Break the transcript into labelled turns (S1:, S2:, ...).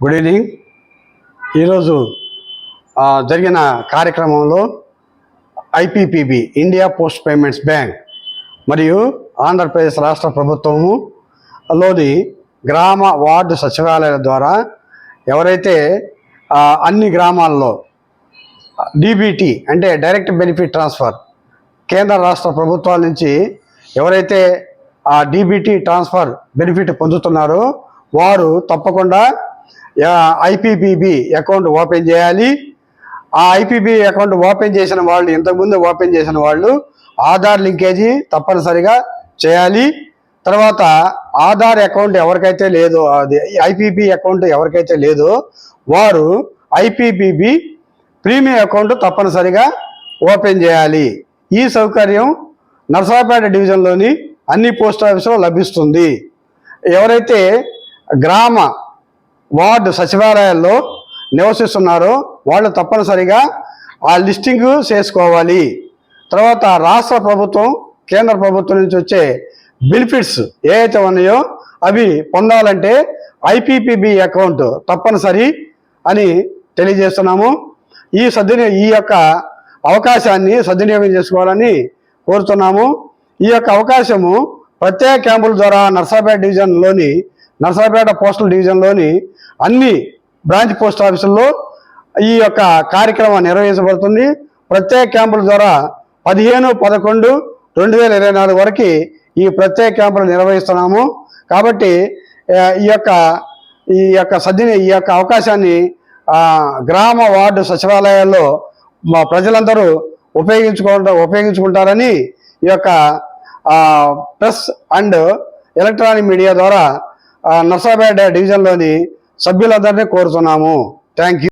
S1: Good evening ఈరోజు జరిగిన కార్యక్రమంలో IPPB India post payments bank మరియు ఆంధ్రప్రదేశ్ రాష్ట్ర ప్రభుత్వము లోని గ్రామ వార్డు సచివాలయాల ద్వారా ఎవరైతే అన్ని గ్రామాల్లో డీబీటీ అంటే డైరెక్ట్ బెనిఫిట్ ట్రాన్స్ఫర్ కేంద్ర రాష్ట్ర ప్రభుత్వాల నుంచి ఎవరైతే ఆ డీబీటీ ట్రాన్స్ఫర్ బెనిఫిట్ పొందుతున్నారో వారు తప్పకుండా ఐపీబీబీ అకౌంట్ ఓపెన్ చేయాలి. ఆ ఐపీబీ అకౌంట్ ఓపెన్ చేసిన వాళ్ళు ఇంతకుముందు ఓపెన్ చేసిన వాళ్ళు ఆధార్ లింకేజీ తప్పనిసరిగా చేయాలి. తర్వాత ఆధార్ అకౌంట్ ఎవరికైతే లేదో అది ఐపీబీ అకౌంట్ ఎవరికైతే లేదో వారు ఐపీబీబీ ప్రీమియం అకౌంట్ తప్పనిసరిగా ఓపెన్ చేయాలి. ఈ సౌకర్యం నర్సాపేట డివిజన్లోని అన్ని పోస్ట్ ఆఫీసులో లభిస్తుంది. ఎవరైతే గ్రామ వార్డు సచివాలయాల్లో నివసిస్తున్నారో. వాళ్ళు తప్పనిసరిగా ఆ లిస్టింగ్ చేసుకోవాలి. తర్వాత రాష్ట్ర ప్రభుత్వం కేంద్ర ప్రభుత్వం నుంచి వచ్చే బెనిఫిట్స్ ఏవైతే ఉన్నాయో అవి పొందాలంటే ఐపీపీబీ అకౌంట్ తప్పనిసరి అని తెలియజేస్తున్నాము. ఈ సద్విని ఈ యొక్క అవకాశాన్ని సద్వినియోగం చేసుకోవాలని కోరుతున్నాము. ఈ యొక్క అవకాశము ప్రత్యేక క్యాంపుల ద్వారా నర్సాపేట డివిజన్లోని నర్సాపేట పోస్టల్ డివిజన్లోని అన్ని బ్రాంచ్ పోస్ట్ ఆఫీసుల్లో ఈ యొక్క కార్యక్రమం నిర్వహించబడుతుంది. ప్రత్యేక క్యాంపుల ద్వారా పదిహేను పదకొండు రెండు వేల ఇరవై నాలుగు వరకు ఈ ప్రత్యేక క్యాంపులు నిర్వహిస్తున్నాము. కాబట్టి ఈ యొక్క ఈ యొక్క సద్విని ఈ యొక్క అవకాశాన్ని గ్రామ వార్డు సచివాలయాల్లో మా ప్రజలందరూ ఉపయోగించుకుంటా ఉపయోగించుకుంటారని ఈ యొక్క ప్రెస్ అండ్ ఎలక్ట్రానిక్ మీడియా ద్వారా ఆ, నర్సాపేట డివిజన్లోని సభ్యులందరినీ కోరుతున్నాము. Thank you